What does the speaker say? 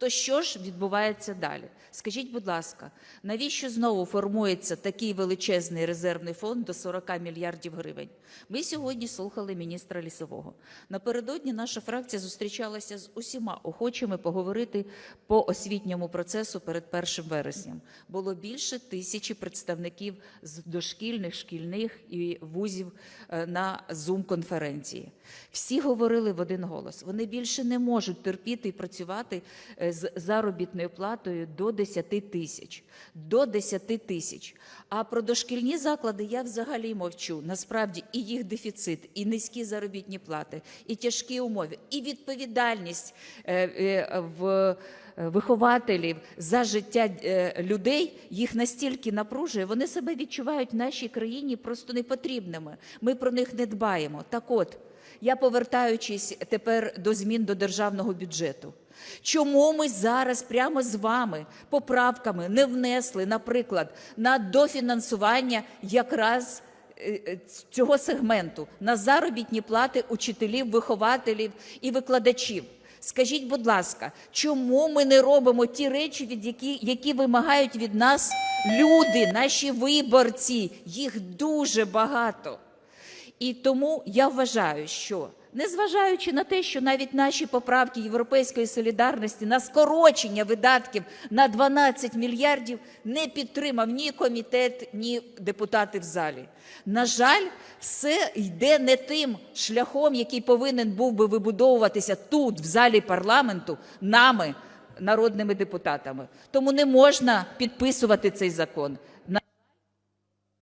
То що ж відбувається далі? Скажіть, будь ласка, навіщо знову формується такий величезний резервний фонд до 40 мільярдів гривень? Ми сьогодні слухали міністра лісового. Напередодні наша фракція зустрічалася з усіма охочими поговорити по освітньому процесу перед 1 вересням. Було більше тисячі представників з дошкільних, шкільних і вузів е, на Zoom-конференції. Всі говорили в один голос. Вони більше не можуть терпіти і працювати е, з заробітною платою до 10 тисяч. До 10 тисяч. А про дошкільні заклади я взагалі мовчу. Насправді і їх дефіцит, і низькі заробітні плати, і тяжкі умови, і відповідальність е, е, в е, вихователів за життя людей їх настільки напружує, вони себе відчувають в нашій країні просто непотрібними. Ми про них не дбаємо. Так от, я повертаючись тепер до змін до державного бюджету. Чому ми зараз прямо з вами поправками не внесли, наприклад, на дофінансування якраз е, е, цього сегменту на заробітні плати учителів, вихователів і викладачів? Скажіть, будь ласка, чому ми не робимо ті речі, від які, які вимагають від нас люди, наші виборці? Їх дуже багато. І тому я вважаю, що незважаючи на те, що навіть наші поправки Європейської солідарності на скорочення видатків на 12 мільярдів не підтримав ні комітет, ні депутати в залі. На жаль, все йде не тим шляхом, який повинен був би вибудовуватися тут, в залі парламенту, нами, народними депутатами. Тому не можна підписувати цей закон.